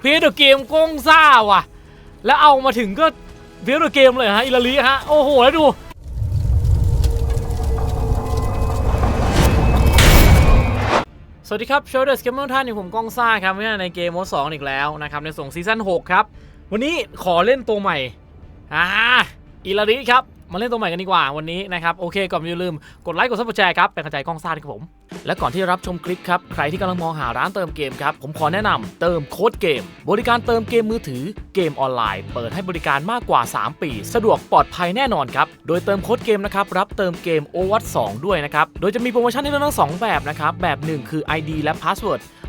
เพย์เดอะเกมกงซ่าว่ะ แล้วเอามาถึงก็เพย์เดอะเกมเลยฮะอิลาลีฮะ โอ้โห แล้วดูสวัสดีครับโชว์เดอร์สเกมเมอร์ท่านอยู่ผมก้องซ่าครับวันนี้ในเกมโมดสองอีกแล้วนะครับในส่งซีซั่น6ครับ วันนี้ขอเล่นตัวใหม่อ่าอิลาริครับ มาเล่นตัวใหม่กันดีกว่าวันนี้นะครับโอเคก่อนอย่าลืมกดไลค์กดซับสไครต์ครับเป็นกำลังใจก้องซ่าดครับผม และก่อนที่จะรับชมคลิปครับใครที่กำลังมองหาร้านเติมเกมครับผมขอแนะนำเติมโค้ดเกม บริการเติมเกมมือถือเกมออนไลน์ เปิดให้บริการมากกว่า 3 ปี สะดวกปลอดภัยแน่นอนครับโดยเติมโค้ดเกมนะครับรับเติมเกม o w a t 2ด้วยนะครับโดยจะมีโปรโมชั่นให้เลือกทั้งสองแบบนะครับแบบหนึ่งคือ ID และ Password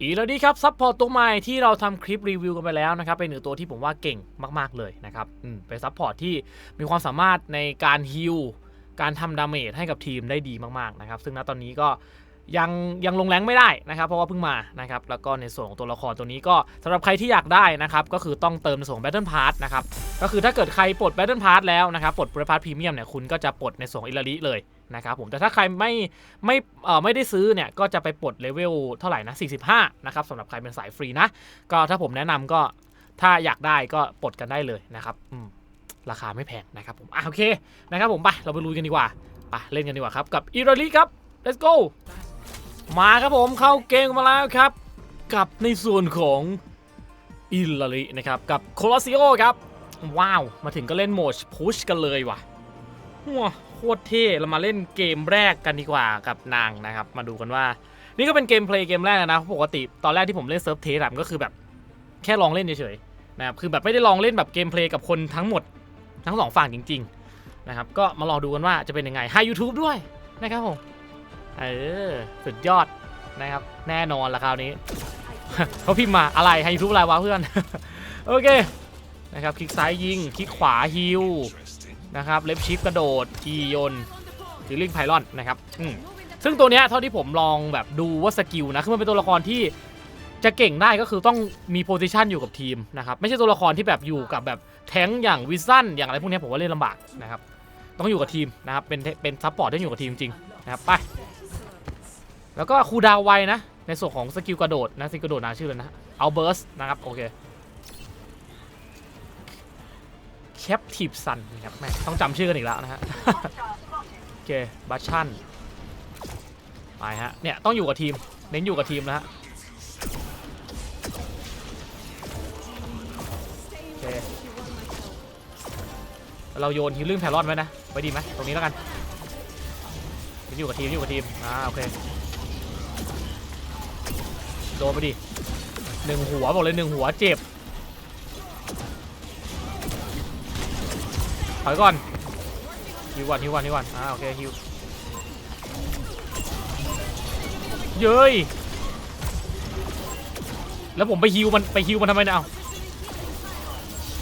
อีกแล้วดีครับซัพพอร์ตตัวใหม่ที่เราทำคลิปรีวิวกันไปแล้วนะครับเป็นหนึ่งตัวที่ผมว่าเก่งมาก ๆเลยนะครับอืมเป็นซัพพอร์ตที่มีความสามารถในการฮิลการทำดาเมจให้กับทีมได้ดีมากๆนะครับซึ่งณตอนนี้ก็ ยังยังลงแรงไม่ได้นะครับ เพราะว่าเพิ่งมานะครับแล้วก็ในส่วนของตัวละครตัวนี้ก็สำหรับใครที่อยากได้นะครับก็คือต้องเติมในส่วนของ Battle Pass นะครับก็คือถ้าเกิดใครปลด Battle Pass แล้วนะครับปลด Battle Pass Premium เนี่ยคุณก็จะปลดในส่วนอิลาริเลยนะครับผมแต่ถ้าใครไม่ไม่เอ่อไม่ได้ซื้อเนี่ยก็จะไปปลดเลเวลเท่าไหร่นะ45นะครับสำหรับใครเป็นสายฟรีนะก็ถ้าผมแนะนำก็ถ้าอยากได้ก็ปลดกันได้เลยนะครับอืมราคาไม่แพงนะครับผมอะโอเคนะครับผมไปเราไปลุยกันดีกว่าไปเล่นกันดีกว่าครับกับอิรลีครับ let's go มาครับผมเข้าเกมมาแล้วครับ กับในส่วนของอิลารินะครับ กับโคลอสซิโอครับ ว้าว มาถึงก็เล่นโหมดพุชกันเลยว่ะว้าโคตรเท่เรามาเล่นเกมแรกกันดีกว่ากับนางนะครับ มาดูกันว่า นี่ก็เป็นเกมเพลย์เกมแรกนะปกติตอนแรกที่ผมเล่นเซิร์ฟเทสก็คือแบบแค่ลองเล่นเฉยๆนะครับคือแบบไม่ได้ลองเล่นแบบเกมเพลย์กับคนทั้งหมดทั้งสองฝั่งจริง ๆ นะครับ ก็มาลองดูกันว่าจะเป็นยังไงให้ YouTube ด้วยนะครับผม เออสุดยอดนะครับ แน่นอนละคราวนี้ เขาพิมพ์มาอะไรให้ YouTube อะไรวะเพื่อน โอเคนะครับคลิกซ้ายยิงคลิกขวาฮิวนะครับเล็บชิปกระโดดอีโยนหรือลิงไพลอนนะครับอืมซึ่งตัวเนี้ยเท่าที่ผมลองแบบดูว่าสกิลนะคือมันเป็นตัวละครที่จะเก่งได้ก็คือต้องมีโพซิชันอยู่กับทีมนะครับไม่ใช่ตัวละครที่แบบอยู่กับแบบแท้งอย่างวิซันอย่างอะไรพวกนี้ผมว่าเล่นลำบากนะครับต้องอยู่กับทีมนะครับเป็นเป็นซัพพอร์ตที่อยู่กับทีมจริงๆนะครับไป แล้วก็คูดาวไวนะ ในส่วนของสกิลกระโดดนะสกิลกระโดดนะชื่อเลยนะ เอาเบิร์สนะครับ โอเคแคปทีฟซันนะครับแม่ต้องจำชื่อกันอีกแล้วนะฮะ โอเคบัชชันไปฮะ เนี่ย ต้องอยู่กับทีม เน้นอยู่กับทีมนะฮะโอเคเราโยนฮิลลิ่งแพรอนไว้นะ ไว้ดีไหมตรงนี้แล้วกันอยู่กับทีมอยู่กับทีม อ่า โอเค ดนไปดิหนึ่งหัวบอกเลยหนึ่งหัวเจ็บถอยก่อนฮิวก่อนฮิวก่อนฮิวก่อนอ่าโอเคฮิวเย้ยแล้วผมไปฮิวมันไปฮิวมันทำไมเนี่ยเอา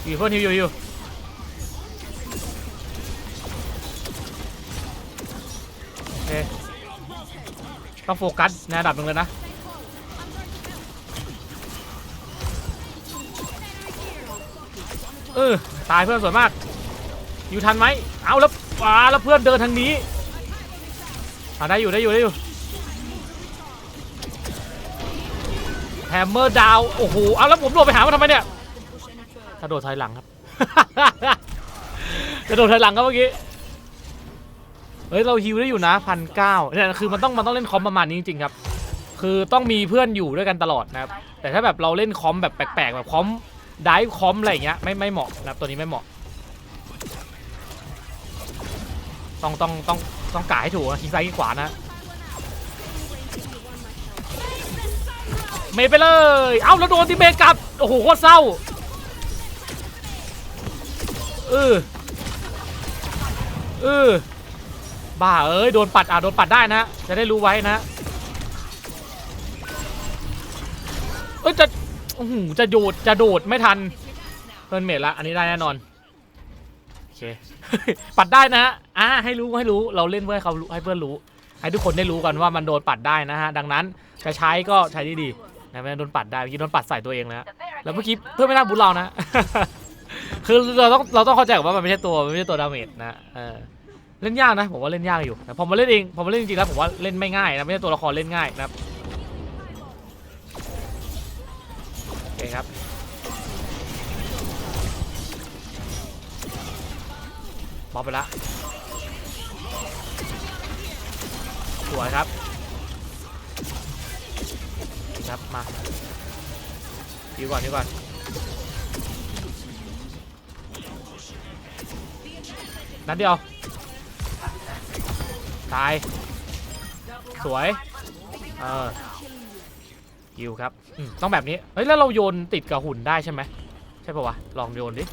ฮิวเพื่อนฮิวฮิวฮิวโอเคต้องโฟกัสในระดับหนึ่งเลยนะ เออตายเพื่อนสวยมาก อยู่ทันไหมเอาแล้วว้าแล้วเพื่อนเดินทางนี้อาได้อยู่ได้อยู่ได้อยู่แฮมเมอร์ดาวโอ้โหเอาแล้วผมโดดไปหามันทำไมเนี่ยกระโดดถอยหลังครับกระโดดถอยหลังครับเมื่อกี้เฮ้ยเราฮิวได้อยู่นะพันเก้าเนี่ยคือมันต้องมันต้องเล่นคอมประมาณนี้จริงๆครับ คือต้องมีเพื่อนอยู่ด้วยกันตลอดนะครับแต่ถ้าแบบเราเล่นคอมแบบแปลกๆแบบคอม ได้คอมอะไรเงี้ยไม่ไม่เหมาะนะตัวนี้ไม่เหมาะ ต้องต้องต้องต้องกะให้ถูกนะคลิกซ้ายคลิกขวานะเมย์ไปเลย เอ้าแล้วโดนทีเมย์กลับ โอ้โหโคตรเศร้า เออ เออ บ้าเอ้ย โดนปัด อะ โดนปัดได้นะ จะได้รู้ไว้นะ เอ้ยจะ โอ้โหจะโดดจะโดดไม่ทันเพิ่นเมดละอันนี้ได้แน่นอนโอเคปัดได้นะฮะอ่าให้รู้ให้รู้เราเล่นเพื่อให้เขารู้ให้เพื่อนรู้ ให้ทุกคนได้รู้กันว่ามันโดนปัดได้นะฮะดังนั้นจะใช้ก็ใช้ดีๆนะไม่งั้นโดนปัดได้เมื่อกี้โดนปัดใส่ตัวเองแล้วแล้วเมื่อกี้เพื่อนไม่น่าบูลเรานะ คือเราต้องเราต้องเข้าใจว่ามันไม่ใช่ตัวมันไม่ใช่ตัวดาเมจนะเออเล่นยากนะผมว่าเล่นยากอยู่แต่พอมาเล่นเองพอมาเล่นจริงๆแล้วผมว่าเล่นไม่ง่ายนะไม่ใช่ตัวละครเล่นง่ายนะครับ เคครับบอลไปละสวยครับครับมาดีก่อนดีก่อนนัดเดียว ตาย สวย เออ กิวครับต้องแบบนี้ เฮ้ย แล้วเราโยนติดกับหุ่นได้ใช่ไหม ใช่ปะวะ ลองโยนดิ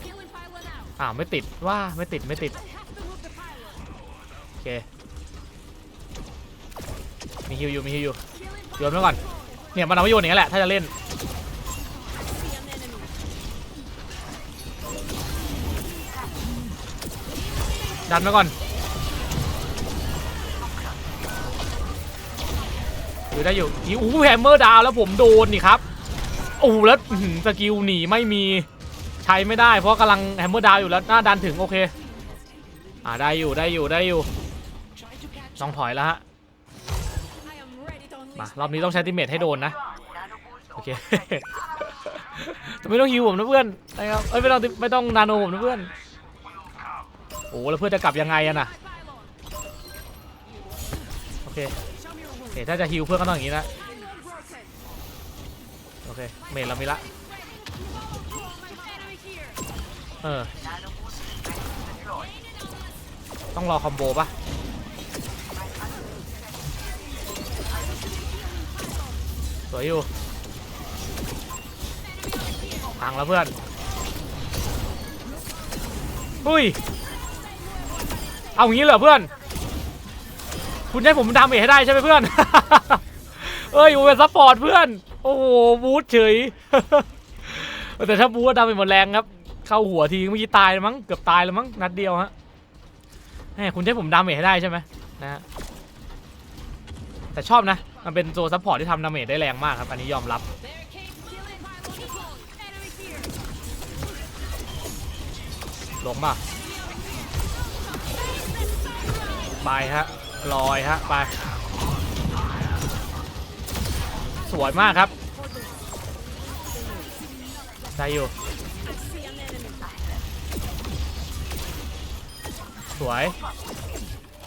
อ่าว ไม่ติดว่าไม่ติดไม่ติด โอเค มีฮิวอยู่มีฮิวอยู่ โยนไว้ก่อน เนี่ยมันเอาไว้โยนอย่างนี้แหละ ถ้าจะเล่น ดันมาก่อน อยู่ได้อยู่อีอู้แฮมเมอร์ดาวแล้วผมโดนนี่ครับโอ้แล้วสกิลหนีไม่มีใช้ไม่ได้เพราะกำลังแฮมเมอร์ดาวอยู่แล้วหน้าดันถึงโอเคอ่าได้อยู่ได้อยู่ได้อยู่ต้องถอยแล้วฮะมารอบนี้ต้องใช้ติเมทให้โดนนะโอเคแต่ไม่ต้องฮิวผมนะเพื่อนนะครับเอ้ยไม่ต้องไม่ต้องนาโนผมนะเพื่อนโอ้แล้วเพื่อนจะกลับยังไงอะน่ะโอเค โอเคถ้าจะฮิวเพื่อนก็ต้องอย่างนี้นะ โอเค เมนเรามีละ เออ ต้องรอคอมโบปะสวยอยู่พังแล้วเพื่อน อุ้ย เอางี้เหรอเพื่อน คุณให้ผมดาเมจให้ได้ใช่ไหมเพื่อน เอ้ยผมเป็นซัพพอร์ตเพื่อน โอ้โหบูทเฉย แต่ถ้าบูทดาเมจหมดแรงครับ เข้าหัวทีเมื่อกี้ตายแล้วมั้ง เกือบตายแล้วมั้ง นัดเดียวฮะแหมคุณให้ผมดาเมจให้ได้ใช่ไหมนะฮะ แต่ชอบนะ มันเป็นตัวซัพพอร์ตที่ทำดาเมจได้แรงมากครับ อันนี้ยอมรับลงมาไปฮะ ลอยฮะไป สวยมากครับได้อยู่ สวย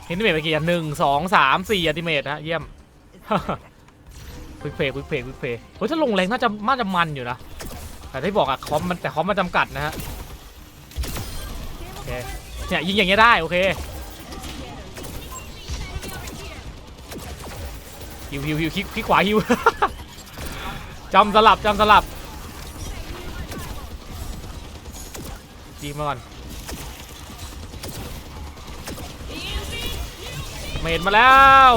ฮินติเมตไปกี่อันหนึ่งสองสามสี่อันติเมตฮะเยี่ยมควิกเพย์ควิกเพย์ควิกเพย์เฮ้ยถ้าลงแรงน่าจะน่าจะมันอยู่นะ แต่ที่บอกอะคอมมันแต่คอมมันจำกัดนะฮะโอเคเนี่ยยิงอย่างเงี้ยได้โอเค ฮิวฮิวฮิวคลิกคลิกขวาฮิว จำสลับจำสลับยิงมาก่อนเมดมาแล้ว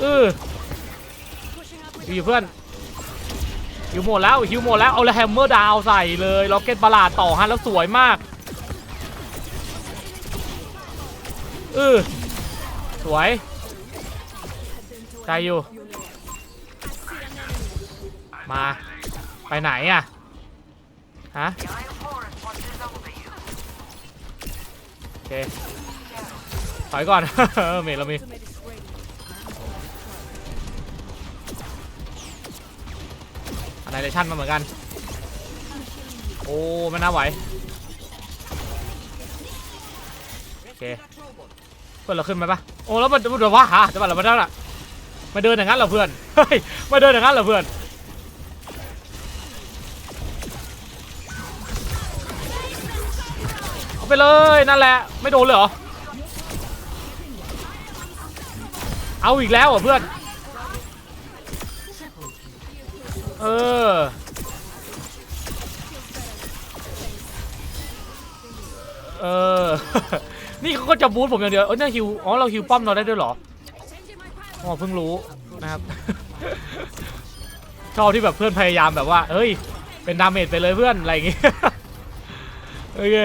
เอออยู่เพื่อนฮิวหมดแล้วฮิวหมดแล้วเอาเลยแฮมเมอร์ดาวใส่เลยล็อกเก็ตบาลาดต่อฮะแล้วสวยมากเออ สวยใจอยู่ มาไปไหนอะ ฮะ โอเค ถอยก่อน เมทเรามีอะไรเลชั่นมาเหมือนกัน โอ้ไม่น่าไหว โอเค เพื่อนเราขึ้นไหมปะ โอ้แล้วมันมันว่าหาจะมาเราไม่ได้ละมาเดินอย่างนั้นเหรอเพื่อนเฮ้ยมาเดินอย่างนั้นเหรอเพื่อนเอาไปเลยนั่นแหละไม่โดนเลยเหรอเอาอีกแล้วเหรอเพื่อนเออเออ นี่เขาก็จะบูทผมอย่างเดียวเออเนี่ยฮิวอ๋อเราฮิวป้อมเราได้ด้วยเหรออ๋อเพิ่งรู้นะครับ ชอบที่แบบเพื่อนพยายามแบบว่าเฮ้ย เป็นดาเมจไปเลยเพื่อนอะไรอย่างงี้เโอเค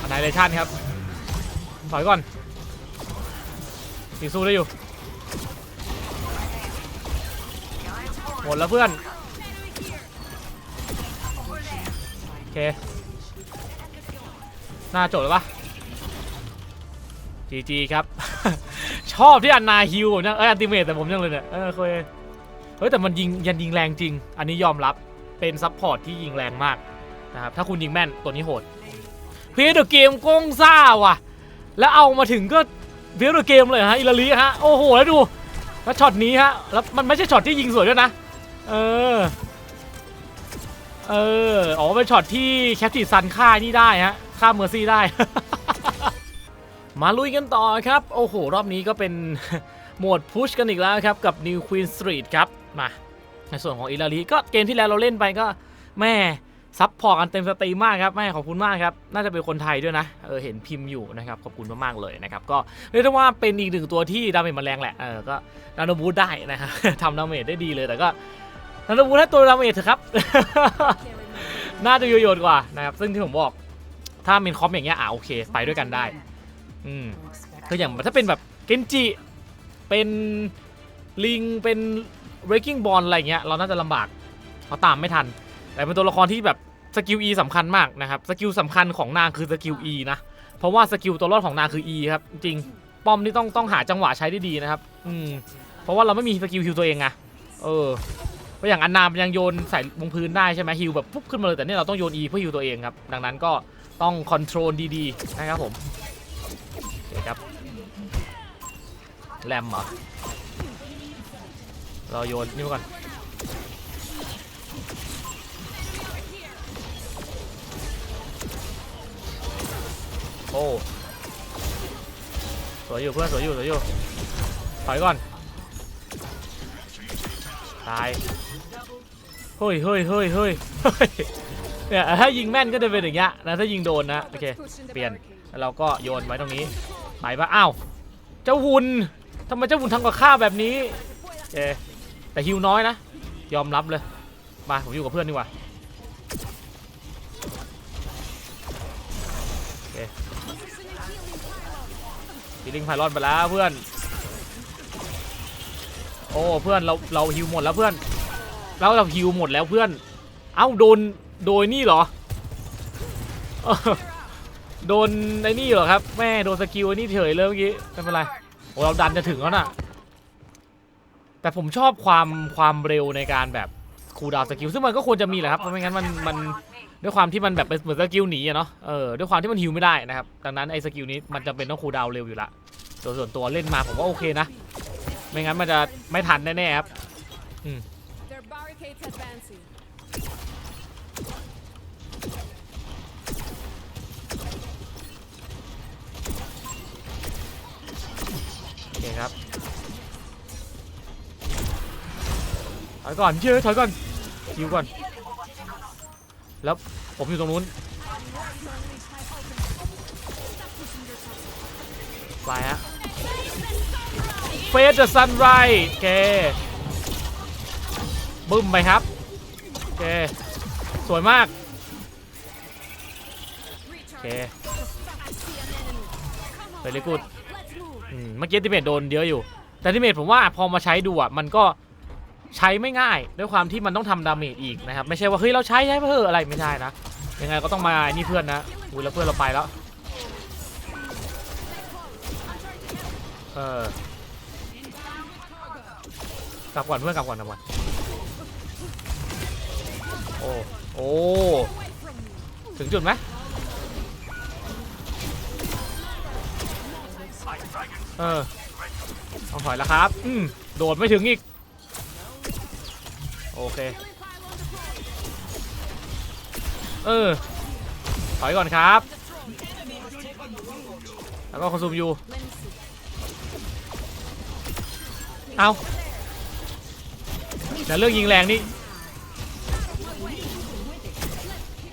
อันไหนเลชั่นครับ ถอยก่อนตีสู้ได้อยู่ หมดแล้วเพื่อน โอเค หน้าจบแล้วปะจีจีครับ ชอบที่อันนาฮิวผมยังเอ้ยอันติเมตแต่ผมยังเลยเนี่ยเออเคยเฮ้ยแต่มันยิงยันยิงแรงจริง อันนี้ยอมรับเป็นซัพพอร์ตที่ยิงแรงมากนะครับถ้าคุณยิงแม่นตัวนี้โหดเพียเดอเกมกงซ่าว่ะ แล้วเอามาถึงก็เพียเดอเกมเลยฮะอิลาลีฮะโอ้โหแล้วดูแล้วช็อตนี้ฮะแล้วมันไม่ใช่ช็อตที่ยิงสวยด้วยนะเออเอออ๋อเป็นช็อตที่แคปติซันฆ่านี่ได้ฮะ ฆ่าเมอร์ซี่ได้ มาลุยกันต่อครับ โอ้โห รอบนี้ก็เป็นโหมดพุชกันอีกแล้วครับ กับ New Queen Street ครับ มา ในส่วนของอิลาลีก็เกมที่แล้วเราเล่นไปก็แม่ซับพอร์ตกันเต็มสตรีมมากครับแม่ขอบคุณมากครับ น่าจะเป็นคนไทยด้วยนะ เออเห็นพิมพ์อยู่นะครับ ขอบคุณมากๆเลยนะครับ ก็เรียกได้ว่าเป็นอีกหนึ่งตัวที่ดาเมจมันแรงแหละ เออก็ดาโนบูได้นะครับทำดาเมจได้ดีเลยแต่ก็ดาโนบูทให้ตัวดาเมจเถอะครับ น่าจะประโยชน์กว่านะครับ ซึ่งที่ผมบอก ถ้าเมนคอมอย่างเงี้ยอะโอเค ไปด้วยกันได้ อืมคืออย่างถ้าเป็นแบบเกนจิ เป็นลิง เป็น breaking ball อะไรเงี้ย เราน่าจะลำบากเขาตามไม่ทัน แต่เป็นตัวละครที่แบบสกิล E สำคัญมากนะครับ สกิลสำคัญของนางคือสกิล E นะ เพราะว่าสกิลตัวรอดของนางคือ E ครับ จริง ป้อมนี่ต้องต้องหาจังหวะใช้ได้ดีนะครับ อืม เพราะว่าเราไม่มีสกิลฮิวตัวเองไง เออ เพราะอย่างอันนามยังโยนใส่ลงพื้นได้ใช่ไหมฮิวแบบปุ๊บขึ้นมาเลยแต่เนี่ยเราต้องโยน E เพื่อฮิวตัวเองครับ ดังนั้นก็ต้องคอนโทรลดีๆนะครับผมโอเคครับแรมเหรอเราโยนนี่ก่อนโอ้สวยอยู่เพื่อนสวยอยู่สวยอยู่ถอยก่อน ตายเฮ้ยเฮ้ยเฮ้ยเฮ้ยเนี่ยถ้ายิงแม่นก็จะเป็นอย่างเงี้ยนะถ้ายิงโดนนะโอเคเปลี่ยนแล้วเราก็โยนไว้ตรงนี้ไปปะอ้าวเจ้าวุ่นทำไมเจ้าวุ่นทำกับข้าแบบนี้เอแต่ฮิวน้อยนะ ยอมรับเลยมาผมอยู่กับเพื่อนดีกว่าโอเคฮีลิงไพลอนไปแล้วเพื่อน โอ้เพื่อนเราเราฮิวหมดแล้วเพื่อนเราเราฮิวหมดแล้วเพื่อน เอ้าโดนโดยนี่เหรอโดนไอ้นี่เหรอครับแม่โดนสกิลนี่เฉยเลยเมื่อกี้ไม่เป็นไรโอ้เราดันจะถึงแล้วน่ะ แต่ผมชอบความความเร็วในการแบบคูดาวสกิลซึ่งมันก็ควรจะมีแหละครับเพราะไม่งั้นมันมันด้วยความที่มันแบบเป็นเหมือนสกิลหนีอะเนาะเออด้วยความที่มันฮิวไม่ได้นะครับดังนั้นไอ้สกิลนี้มันจะเป็นต้องคูดาวเร็วอยู่ละส่วนส่วนตัวเล่นมาผมว่าโอเคนะ ไม่งั้นมันจะไม่ทันแน่ๆครับ Their barricades advancing. โอเคครับถอยก่อนเชื่อถอยก่อนฮิวก่อน แล้วผมอยู่ตรงนู้นไปฮะ เฟสเดอะซันไรโอเคบึ้มไปครับโอเคสวยมากโอเคเ e ยกูด Let's move. อืมเมื่อกี้ทิเมตโดนเยอะอยู่ แต่ทิเมตผมว่าพอมาใช้ดูอะมันก็ใช้ไม่ง่ายด้วยความที่มันต้องทำดาเมจอีกนะครับ ไม่ใช่ว่าเฮ้ยเราใช้ใช้เพื่ออะไรไม่ใช่นะ ยังไงก็ต้องมาไอ้นี่เพื่อนนะอุ้ยแล้วเพื่อนเราไปแล้วเออ กลับก่อนเพื่อนกลับก่อนกลับก่อนโอ้โอ้ถึงจุดไหมเออต้องถอยแล้วครับ อืมโดดไม่ถึงอีก โอเค เออ ถอยก่อนครับ แล้วก็คอนซูมอยู่ เอา แต่เรื่องยิงแรงนี่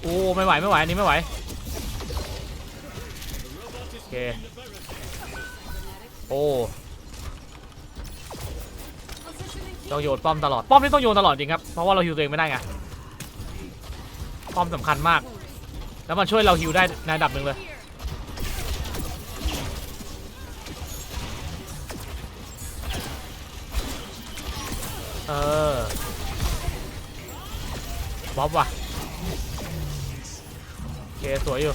โอ้ไม่ไหวไม่ไหวอันนี้ไม่ไหว โอเค โอ้ต้องโยนป้อมตลอด ป้อมนี่ต้องโยนตลอดจริงครับ เพราะว่าเราฮิวตัวเองไม่ได้ไง ป้อมสำคัญมาก แล้วมันช่วยเราฮิวได้ในระดับหนึ่งเลย บ๊อบว่ะโอเคสวยอยู่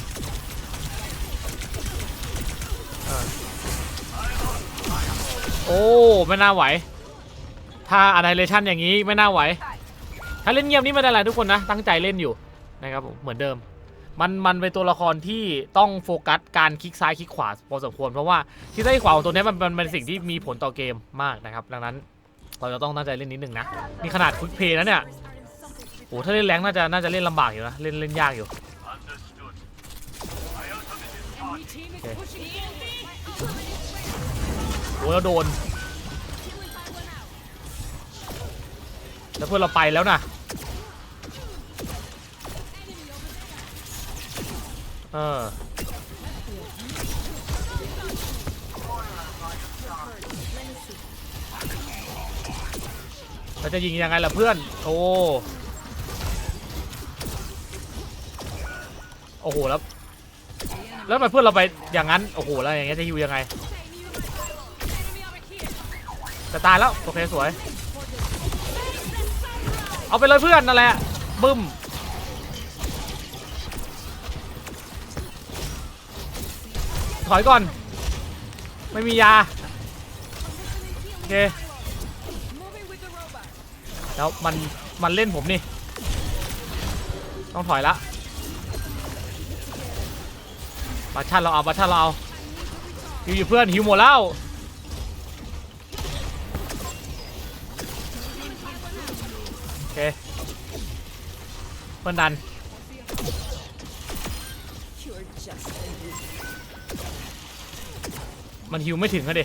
โอ้ไม่น่าไหว ถ้าอะไ i เลชันอย่างนี้ไม่น่าไหว ถ้าเล่นเงียบนี่ไม่ได้อะไรทุกคนนะ ตั้งใจเล่นอยู่นะครับเหมือนเดิม มันมันเป็นตัวละครที่ต้องโฟกัสการคลิกซ้ายคลิกขวาพอสมควรเพราะว่าคลิกซ้ายขวาของตัวนี้มันมันเป็นสิ่งที่มีผลต่อเกมมากนะครับ ดังนั้นเราจะต้องตั้งใจเล่นนิดนึงนะนี่ขนาดควิกเพย์นะเนี่ย อ้ถ้าเล่นแรงน่าจะน่าจะเล่นลำบากอยู่นะ เล่นเล่นยากอยู่โอ้แล้วโดน แล้วเพื่อนเราไปแล้วนะเออเราจะยิงยังไงล่ะเพื่อน โอ้ โอ้โหแล้ว แล้วทำไมเพื่อนเราไปอย่างนั้น โอ้โหแล้วอย่างเงี้ยจะฮิวยังไง จะตายแล้วโอเคสวย เอาไปเลยเพื่อนนั่นแหละบึ้มถอยก่อน ไม่มียา โอเค แล้วมัน มันเล่นผมนี่ ต้องถอยละ บัตชันเราเอาบัตชันเราเอาฮิวอยู่เพื่อนฮิวหมดแล้วโอเคเพื่อนดันมันฮิวไม่ถึงอะดิ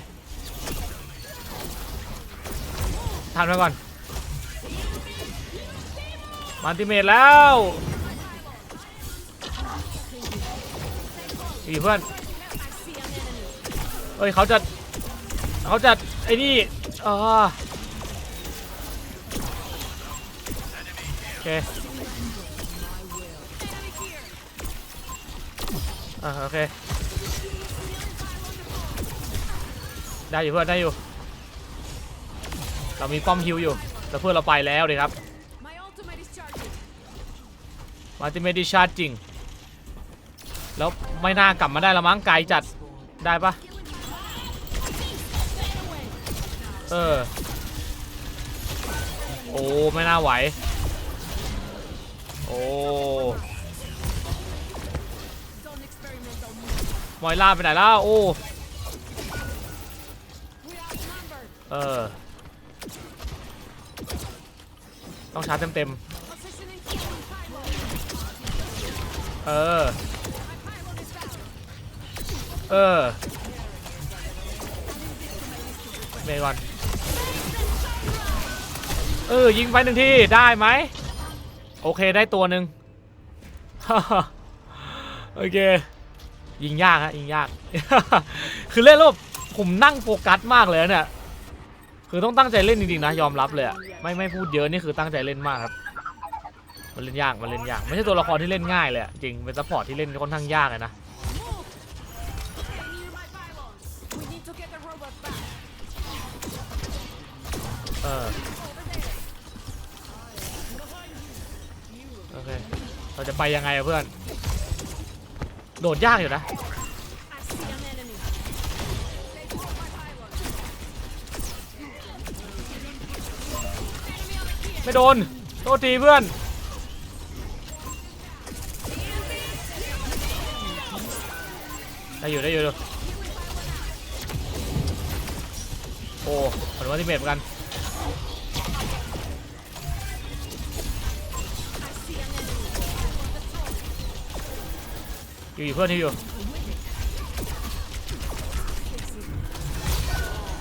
ทันไว้ก่อนมันติเมตแล้ว อีเพื่อนเอ้ยเขาจะเขาจะไอ้นี่อ่าโอเคอ่าโอเคได้อยู่เพื่อนได้อยู่ เรามีป้อมฮิวอยู่ แต่เพื่อนเราไปแล้วเลยครับ My ultimate is charging. มาติเมดิชาร์จริง แล้วไม่น่ากลับมาได้ละมั้งไกลจัดได้ปะเออ โอ้ไม่น่าไหว โอ้มอยล่าไปไหนแล้วโอ้เออ ต้องชาร์จเต็มๆ เออ เออเมย์ก่อน เออ ยิงไปหนึ่งทีได้ไหม โอเคได้ตัวหนึ่งโอเค ยิงยากฮะยิงยาก คือเล่นแล้วแบผมนั่งโฟกัสมากเลยเนี่ย คือต้องตั้งใจเล่นจริงๆนะ ยอมรับเลยอะไม่ไม่พูดเยอะนี่คือตั้งใจเล่นมากครับ มันเล่นยาก มันเล่นยาก ไม่ใช่ตัวละครที่เล่นง่ายเลยจริง เป็นซัพพอร์ตที่เล่นค่อนข้างยากเลยนะ ออโอเค เราจะไปยังไงอะเพื่อน โดดยากอยู่นะ ไม่โดน โทษทีเพื่อน ได้อยู่ได้อยู่ดูโอ้ผลว่าที่เมทเหมือนกัน อยู่อยู่เพื่อนที่อยู่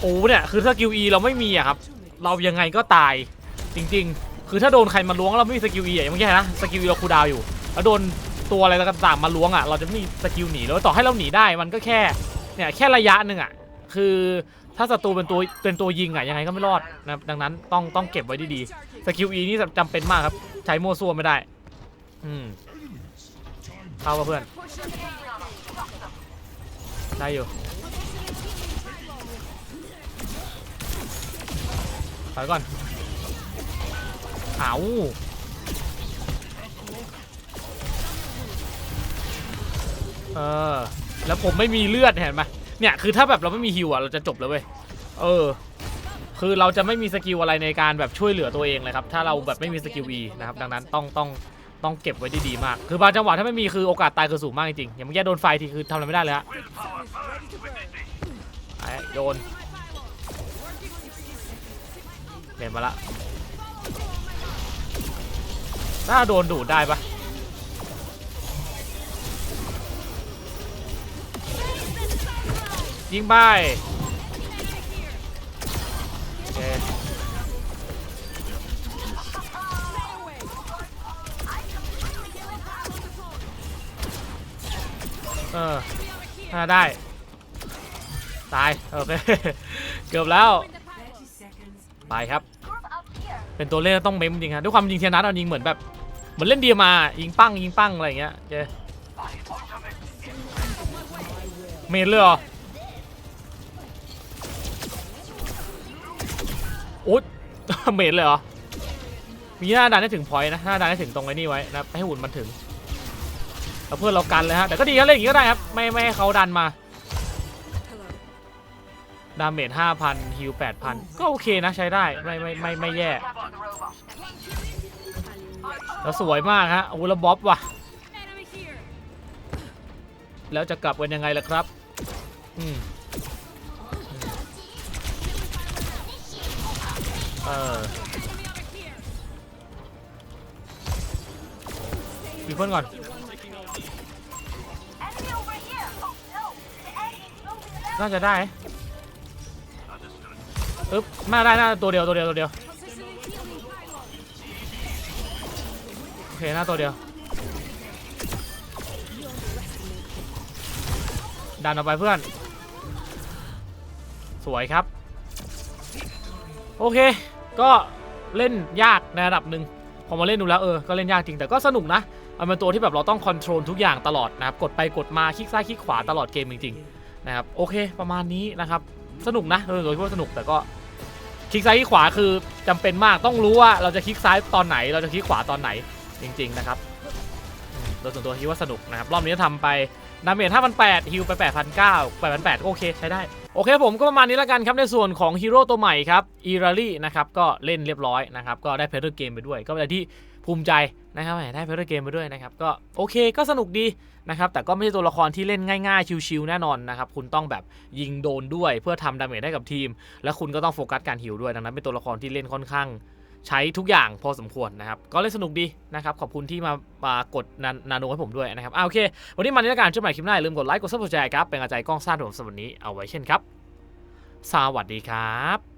โอ้เนี่ยคือถ้ากิลอีเราไม่มีอะครับ เรายังไงก็ตายจริง ๆ คือถ้าโดนใครมาล้วงเราไม่มีสกิลอีอย่างเมื่อกี้นะสกิลอีเราคูดาวอยู่ แล้วโดนตัวอะไรต่างๆมาล้วงอะเราจะไม่มีสกิลหนีแล้วต่อให้เราหนีได้มันก็แค่เนี่ยแค่ระยะหนึ่งอะคือถ้าศัตรูเป็นตัวเป็นตัวยิงอะยังไงก็ไม่รอดนะดังนั้นต้องต้องเก็บไว้ดีๆสกิลอีนี่จำเป็นมากครับใช้โมวซั่วไม่ได้ อืม เข้ากับเพื่อน ได้อยู่ถอยก่อนเอาเออ แล้วผมไม่มีเลือดเห็นไหมเนี่ย คือถ้าแบบเราไม่มีฮิวอะ เราจะจบแล้วเว้ย เออ คือเราจะไม่มีสกิลอะไรในการแบบช่วยเหลือตัวเองเลยครับ ถ้าเราแบบไม่มีสกิล E นะครับ ดังนั้นต้องต้อง ต้องเก็บไว้ดีๆมาก คือบางจังหวะถ้าไม่มีคือโอกาสตายคือสูงมากจริงๆอย่างเมื่อกี้โดนไฟทีคือทำอะไรไม่ได้เลยฮะไอ้โยนเห็นมาละน่าโดนดูดได้ปะยิงไป น่าได้ ตาย โอเค เกือบแล้ว ไปครับ เป็นตัวเล่นต้องเมมจริงครับด้วยความยิงเทียนัทเอายิงเหมือนแบบ เหมือนเล่นเดียมายิงปั้งยิงปั้งอะไรอย่างเงี้ยเคเมนเลยเหรอโอ๊ยเมนเลยเหรอ มีหน้าดันให้ถึงพอยต์นะ หน้าดันให้ถึงตรงไอ้นี่ไว้นะ ให้หุ่นมันถึง แล้วเพื่อนเรากันเลยฮะแต่ก็ดีครับเล่นอย่างนี้ก็ได้ครับไม่ไม่ให้เขาดันมาดาเมจ5,000ฮิล8,000 ก็โอเคนะใช้ได้ไม่ไม่ไม่ไม่แย่ แล้วสวยมากฮะอ้แล้วบ๊อบว่ะ แล้วจะกลับกันยังไงล่ะครับอืมเออมีเพื่อนก่อน น่าจะได้อึ๊บมาได้น่าตัวเดียวตัวเดียวตัวเดียวโอเคหน้าตัวเดียวดันออกไปเพื่อน สวยครับ โอเค ก็เล่นยากในระดับหนึ่งพอมาเล่นดูแล้วเออ ก็เล่นยากจริงแต่ก็สนุกนะ มันเป็นตัวที่แบบเราต้องคอนโทรลทุกอย่างตลอดนะครับ กดไปกดมาคลิกซ้ายคลิกขวาตลอดเกมจริงๆ นะครับโอเคประมาณนี้นะครับสนุกนะโดยโดยที่ว่าสนุกแต่ก็คลิกซ้ายคลิกขวาคือจำเป็นมากต้องรู้ว่าเราจะคลิกซ้ายตอนไหน เราจะคลิกขวาตอนไหนจริง ๆ นะครับโดยส่วนตัวคิดว่าสนุกนะครับรอบนี้ทำไปดาเมจ5,800ฮิลไป 8,900 8,800ก็โอเคใช้ได้ โอเคผมก็ประมาณนี้แล้วกันครับ ในส่วนของฮีโร่ตัวใหม่ครับอีราลี่นะครับก็เล่นเรียบร้อยนะครับ ก็ได้เพลย์เกมไปด้วยก็เป็นอะไรที่ ภูมิใจนะครับแหมได้เพลย์เกมไปด้วยนะครับก็โอเคก็สนุกดีนะครับแต่ก็ไม่ใช่ตัวละครที่เล่นง่าย ๆ ชิวๆแน่นอนนะครับคุณต้องแบบยิงโดนด้วยเพื่อทำดาเมจให้กับทีม และคุณก็ต้องโฟกัสการฮิลด้วยดังนั้นเป็นตัวละครที่เล่นค่อนข้างใช้ทุกอย่างพอสมควรนะครับ ก็เล่นสนุกดีนะครับ ขอบคุณที่มามากดนานาโนให้ผมด้วยนะครับอ่าโอเค วันนี้มาในรายการช่วยใหม่คลิปหน้าอย่าลืมกดไลค์ กดซับสไครต์ครับ เป็นกำลังใจกล้องซ่างถมสวัสดีเอาไว้เช่นครับ สวัสดีครับ